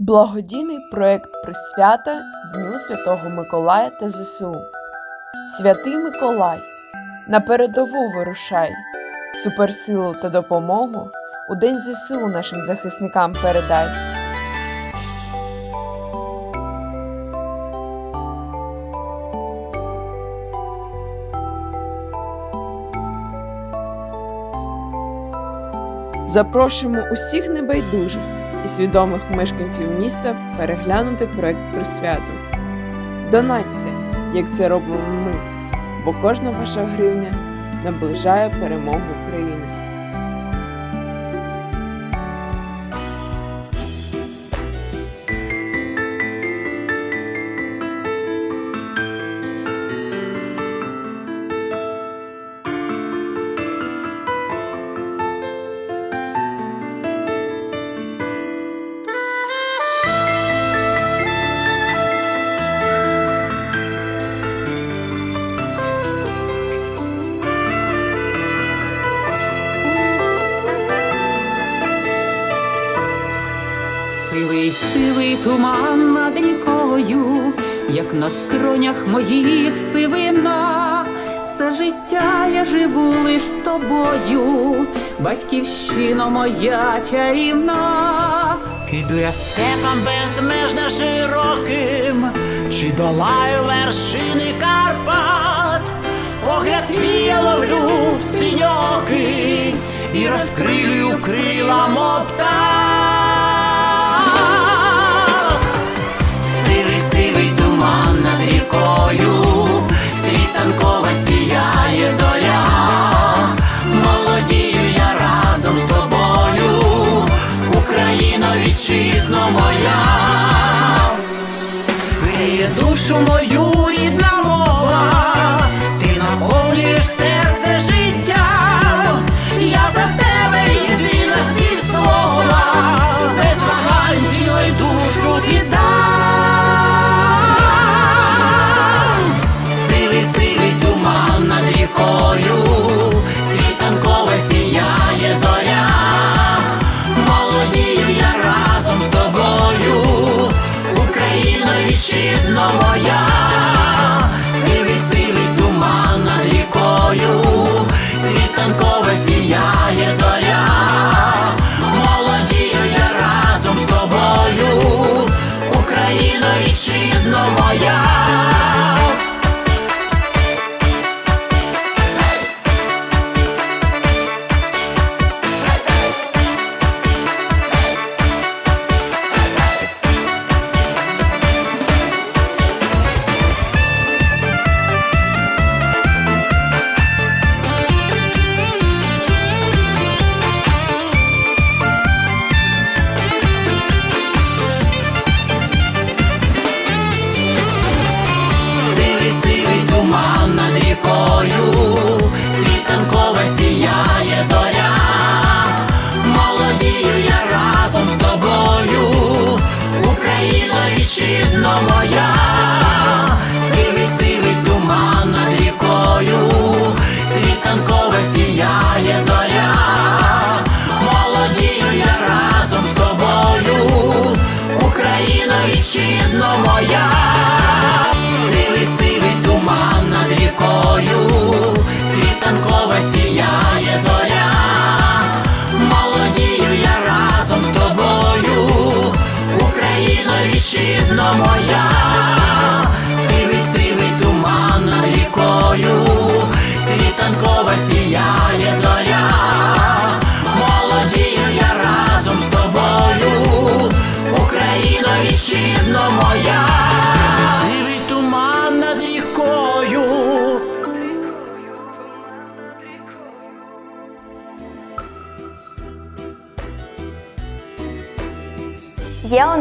Благодійний проект присвята Дню Святого Миколая та ЗСУ. Святий Миколай, на передову вирушай, суперсилу та допомогу у День ЗСУ нашим захисникам передай. Запрошуємо усіх небайдужих і свідомих мешканців міста переглянути проект присвяту. Донатьте, як це робимо ми, бо кожна ваша гривня наближає перемогу України. Скронях моїх сивина, все життя я живу лиш тобою, батьківщино моя чарівна. Піду я степом безмежно широким, чи долаю вершини Карпат, погляд твій я ловлю в синьоки і розкрилю крила мов птах. Гріє душу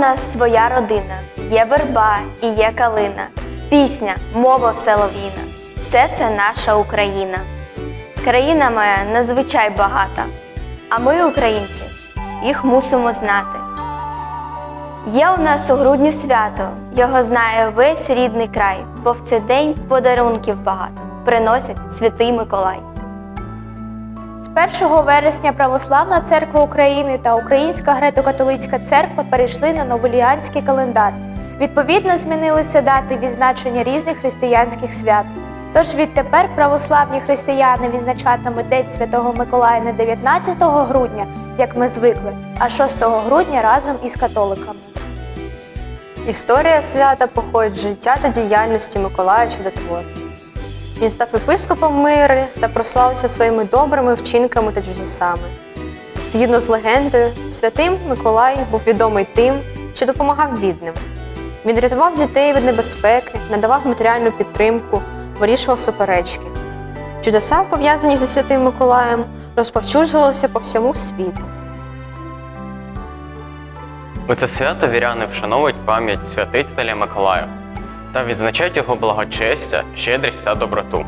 нас своя родина, є верба і є калина, пісня, мова вселовіна. Все це наша Україна. Країна моя надзвичай багата, а ми, українці, їх мусимо знати. Є у нас у грудні свято, його знає весь рідний край, бо в цей день подарунків багато приносить святий Миколай. З 1 вересня Православна церква України та Українська греко-католицька церква перейшли на новоліанський календар. Відповідно, змінилися дати відзначення різних християнських свят. Тож відтепер православні християни відзначатимуть День Святого Миколая не 19 грудня, як ми звикли, а 6 грудня разом із католиками. Історія свята походить з життя та діяльності Миколая Чудотворця. Він став епископом мири та прославився своїми добрими вчинками та чудесами. Згідно з легендою, святим Миколай був відомий тим, що допомагав бідним. Він рятував дітей від небезпеки, надавав матеріальну підтримку, вирішував суперечки. Чудеса, пов'язані зі святим Миколаєм, розповсюджувалися по всьому світу. У це свято віряни вшановують пам'ять святителя Миколая та відзначають його благочестя, щедрість та доброту.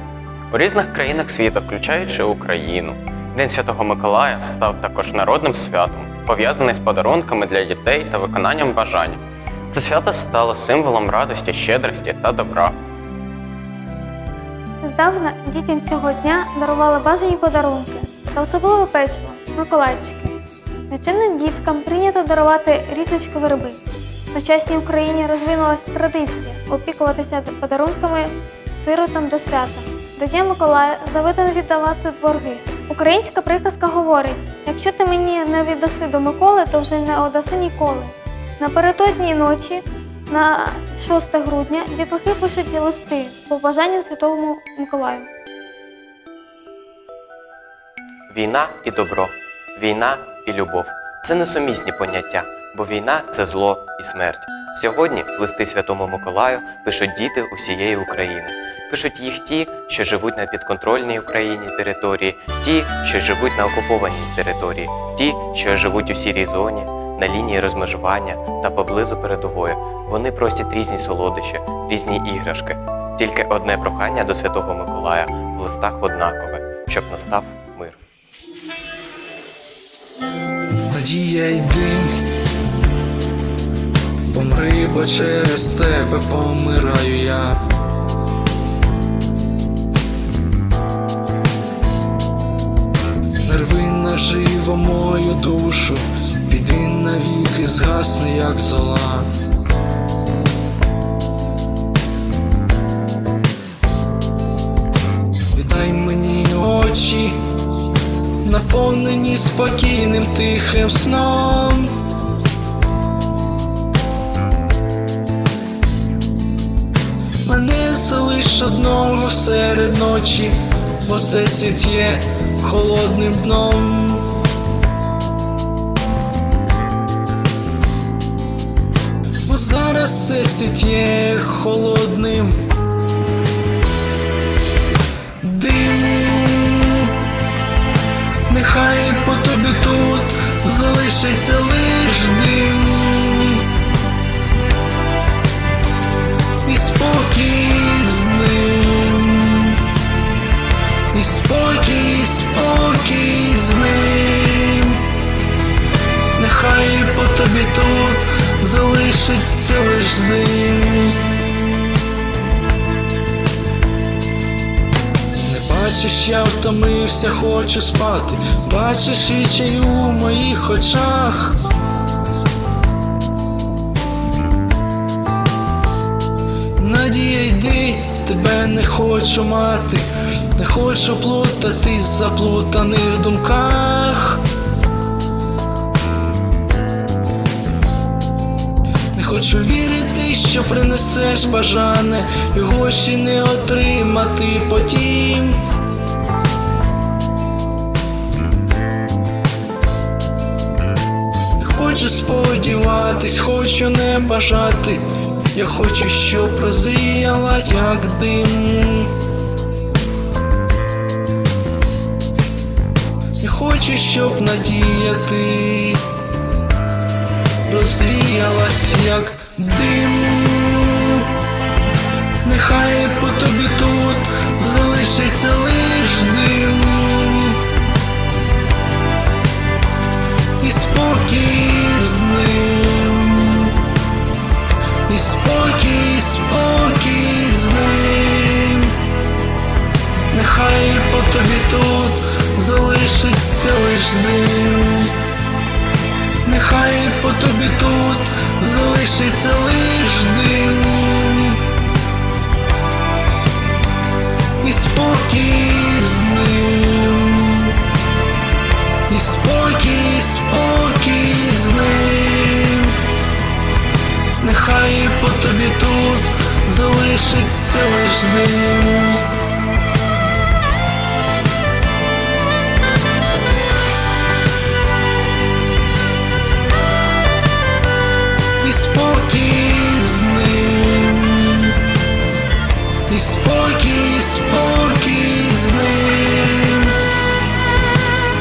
У різних країнах світу, включаючи Україну, День Святого Миколая став також народним святом, пов'язаний з подарунками для дітей та виконанням бажань. Це свято стало символом радості, щедрості та добра. Здавна дітям цього дня дарували бажані подарунки та особливо печиво Миколайчики. Нечемним діткам прийнято дарувати різочки вироби. В сучасній Україні розвинулася традиція опікуватися подарунками сиротам до свята. До Дня Миколая заведено віддавати борги. Українська приказка говорить: якщо ти мені не віддаси до Миколи, то вже не отдаси ніколи. Напередодні ночі на 6 грудня дітлахи пишуть листи по бажанню Святому Миколаю. Війна і добро, війна і любов це несумісні поняття, бо війна це зло і смерть. Сьогодні листи Святому Миколаю пишуть діти усієї України. Пишуть їх ті, що живуть на підконтрольній Україні території, ті, що живуть на окупованій території, ті, що живуть у сірій зоні, на лінії розмежування та поблизу передової. Вони просять різні солодощі, різні іграшки. Тільки одне прохання до Святого Миколая в листах однакове, щоб настав мир. Надія йди, помри, через тебе помираю я. Нерви наживо мою душу, піди навіки згасне, як зола. Віддай мені очі наповнені спокійним тихим сном. Мене залиш одного серед ночі, бо все світ є холодним дном. Бо зараз все світ є холодним дим. Нехай по тобі тут залишиться лиш дим спокій з ним І спокій, спокій з ним Нехай по тобі тут залишиться лиш дим бачиш, я втомився, хочу спати. Бачиш відчай у моїх очах. Не хочу мати, не хочу плутатись в заплутаних думках. Не хочу вірити, що принесеш бажане, його ще не отримати потім. Не хочу сподіватись, хочу не бажати. Я хочу, щоб розвіяла, як дим. Я хочу, щоб надіяти розвіялась, як дим. Нехай по тобі тут залишиться лиш спокій, спокій з ним. Нехай по тобі тут залишиться завжди. Нехай по тобі тут залишиться лиш дим І спокій з ним І спокій, спокій з ним Нехай по тобі тут залишиться лиш дим. І спокій з ним, і спокій, спокій з ним,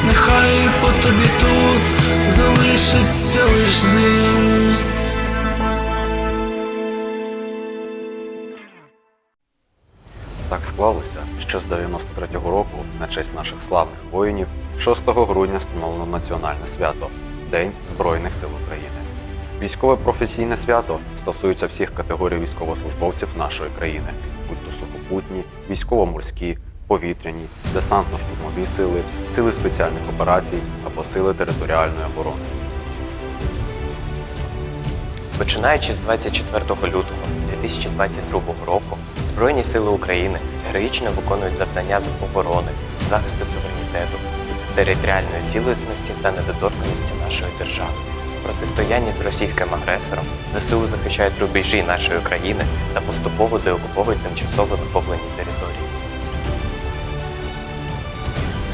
нехай по тобі тут залишиться лиш дим. Склалося, що з 93-го року на честь наших славних воїнів 6 грудня встановлено національне свято День Збройних сил України. Військове професійне свято стосується всіх категорій військовослужбовців нашої країни, будь то сухопутні, військово-морські, повітряні, десантно-штурмові сили, сили спеціальних операцій або сили територіальної оборони. Починаючи з 24 лютого 2022 року, Збройні сили України героїчно виконують завдання з оборони, захисту суверенітету, територіальної цілісності та недоторканості нашої держави. Протистоянні з російським агресором ЗСУ захищають рубежі нашої країни та поступово деокуповують тимчасово захоплені території.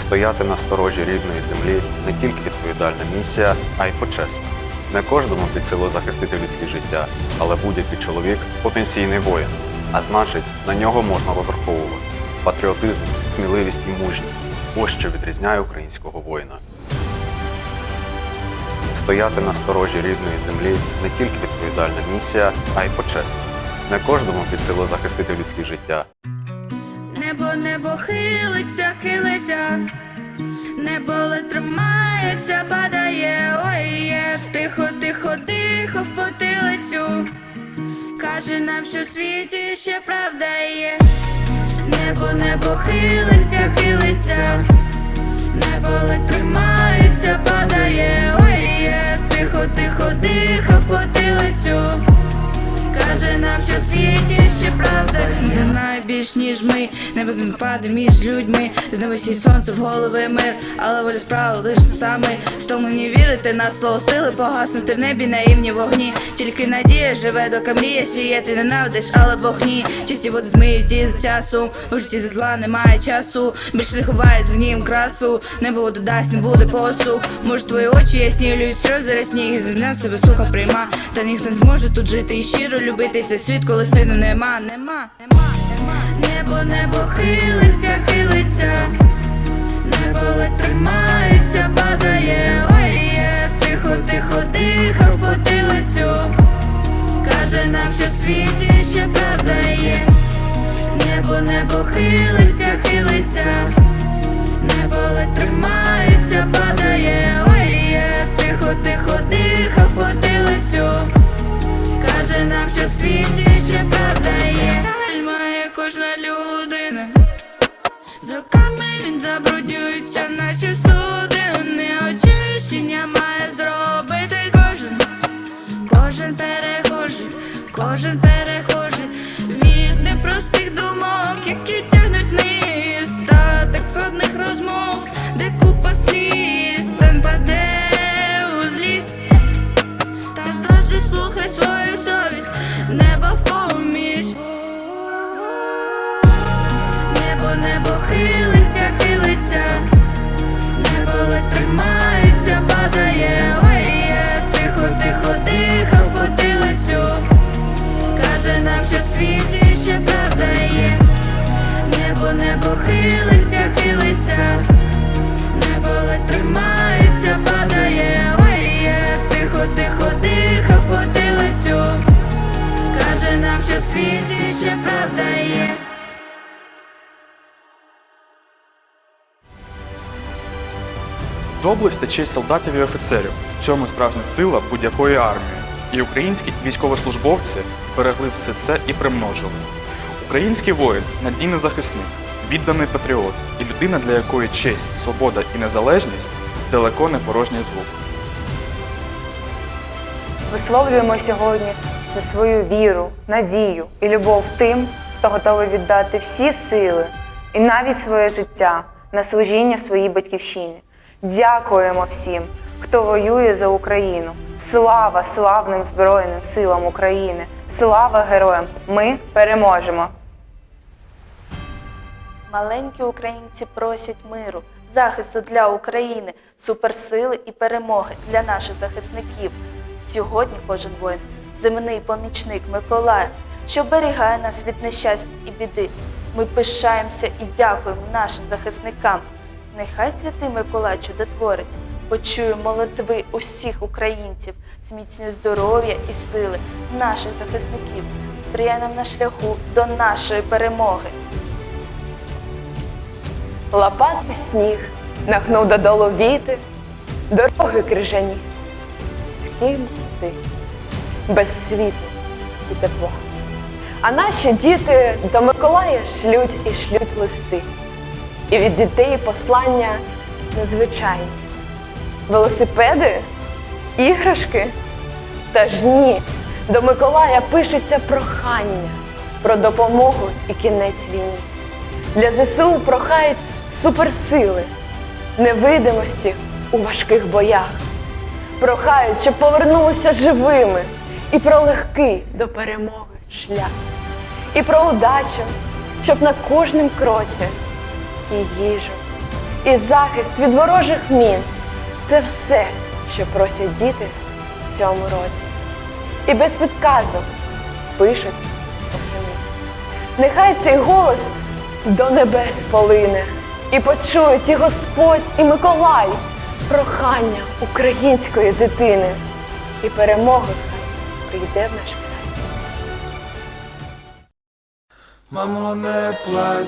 Стояти на сторожі рідної землі не тільки відповідальна місія, а й почесна. Не кожному під силу захистити людське життя, але будь-який чоловік потенційний воїн, а значить, на нього можна розраховувати. Патріотизм, сміливість і мужність ось що відрізняє українського воїна. Стояти на сторожі рідної землі не тільки відповідальна місія, а й почесна. Не кожному під силу захистити людське життя, Небо, небо хилиться, хилиться, небо тримається, падає, ой є, тихо, тихо, тихо в потилицю. Каже нам, що в світі ще правда є. Небо, небо хилиться, хилиться, небо ледь тримається, падає, ой є, тихо, тихо, тихо потилицю. Каже нам, що світі ще правда є. Знаю більш ніж ми, небо паде між людьми. З неба сій сонце в голови мир, але воля справа лиш саме. Стомлені вірити на слово сили погаснути в небі наївні вогні. Тільки надія живе, доки мрія сіє, ти ненавидиш, але Бог ні. Чисті води змиють із часу. У житті зі зла немає часу. Більше не ховають з гнівом красу. Небо воду дасть, не буде посу. Може, твої очі ясні, люють сльози рясні, і земля в себе сухо прийма. Та ніхто не зможе тут жити і щиро любити цей світ, коли сину нема, нема, нема, нема. Небо, небо хилиться, хилиться. Небо ледь тримається, падає, ой є, тихо, тихо, тихо потилицю. Каже нам, що в світі ще правда є. Небо, небо хилиться, хилиться. Небо ледь тримається, падає, ой є, тихо, тихо, тихо Доблесть та честь солдатів і офіцерів в цьому справжня сила будь-якої армії. І українські військовослужбовці зберегли все це і примножили. Український воїн надійний захисник, відданий патріот і людина, для якої честь, свобода і незалежність далеко не порожній звук. Висловлюємо сьогодні за свою віру, надію і любов тим, хто готовий віддати всі сили і навіть своє життя на служіння своїй батьківщині. Дякуємо всім, хто воює за Україну. Слава славним Збройним силам України! Слава героям! Ми переможемо! Маленькі українці просять миру, захисту для України, суперсили і перемоги для наших захисників. Сьогодні кожен воїн земний помічник Миколая, що оберігає нас від нещастя і біди. Ми пишаємося і дякуємо нашим захисникам. Нехай святий Миколай чудотворець почує молитви усіх українців, зміцнює здоров'я і сили наших захисників, сприяє нам на шляху до нашої перемоги. Лопати сніг, нахнув додолу вітер, дороги крижані, сільські мости, без світла і тепла. А наші діти до Миколая шлють і шлють листи. І від дітей послання незвичайні. Велосипеди, іграшки. Та ж ні, до Миколая пишеться прохання про допомогу і кінець війні. Для ЗСУ прохають суперсили, невидимості у важких боях. Прохають, щоб повернулися живими, і про легкий до перемоги шлях, і про удачу, щоб на кожнім кроці і їжу, і захист від ворожих мін. Це все, що просять діти в цьому році. І без підказок пишуть все самі. Нехай цей голос до небес полине, і почують і Господь, і Миколай прохання української дитини, і перемога прийде в наш край. Мамо, не плач,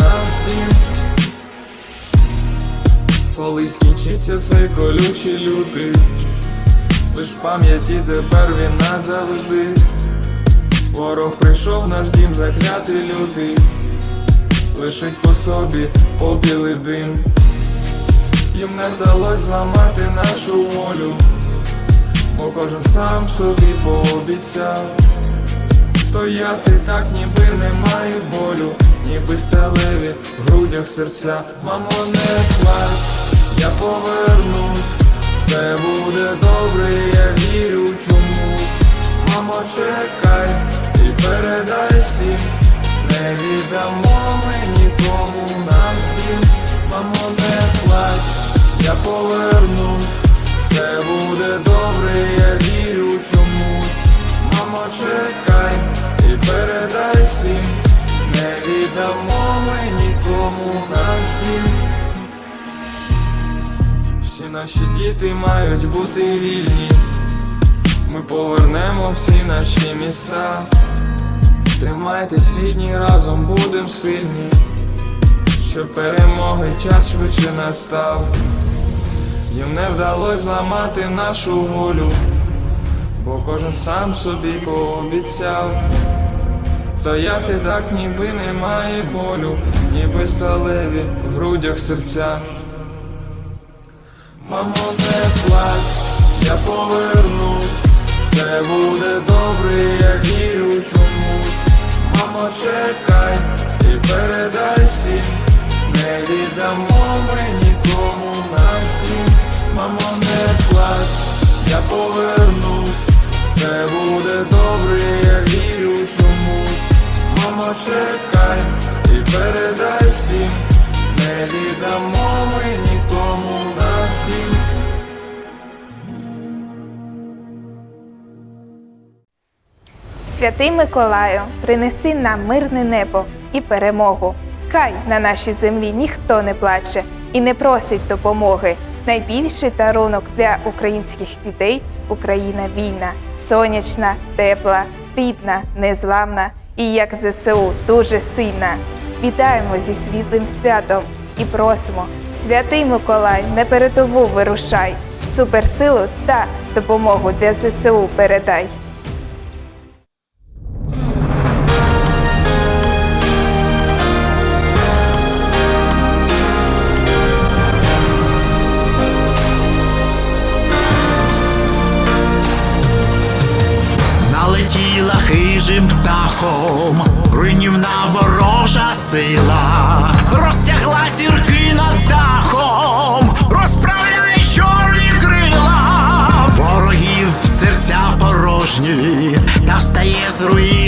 Коли скінчиться цей колючий лютий, лиш пам'яті тепер він назавжди. Ворог прийшов наш дім заклятий лютий, лишить по собі попіл і дим. Їм не вдалось зламати нашу волю, бо кожен сам собі пообіцяв. Стояти так, ніби немає болю, ніби сталеві в грудях серця. Мамо, не плач, я повернусь, все буде добре, я вірю чомусь. Мамо, чекай і передай всім, не віддамо ми нікому наш дім. Мамо, не плач, я повернусь, все буде добре, я вірю чомусь. Мамо, чекай і передай всім, не віддамо ми нікому наш дім. Всі наші діти мають бути вільні. Ми повернемо всі наші міста. Тримайтесь, рідні, разом будем сильні, щоб перемоги час швидше настав. Їм не вдалось зламати нашу волю, бо кожен сам собі пообіцяв. Стояти так, ніби немає болю, ніби сталеві в грудях серця. Мамо, не плач, я повернусь, все буде добре, я вірю чомусь. Мамо, чекай і передай всім, не віддамо ми нікому наш дім. Мамо, не плач, я повернусь, все буде добре, я вірю чомусь. Мама, чекай і передай всім, не віддамо ми нікому наш дім. Святий Миколаю, принеси нам мирне небо і перемогу. Хай на нашій землі ніхто не плаче і не просить допомоги. Найбільший дарунок для українських дітей Україна війна сонячна, тепла, рідна, незламна і як ЗСУ дуже сильна. Вітаємо зі світлим святом і просимо, святий Миколай, не передову вирушай, суперсилу та допомогу для ЗСУ передай. шляхом. Руйнівна ворожа сила, розтягла зірки над дахом, розправляє чорні крила, ворогів серця порожні, та встає з руїн.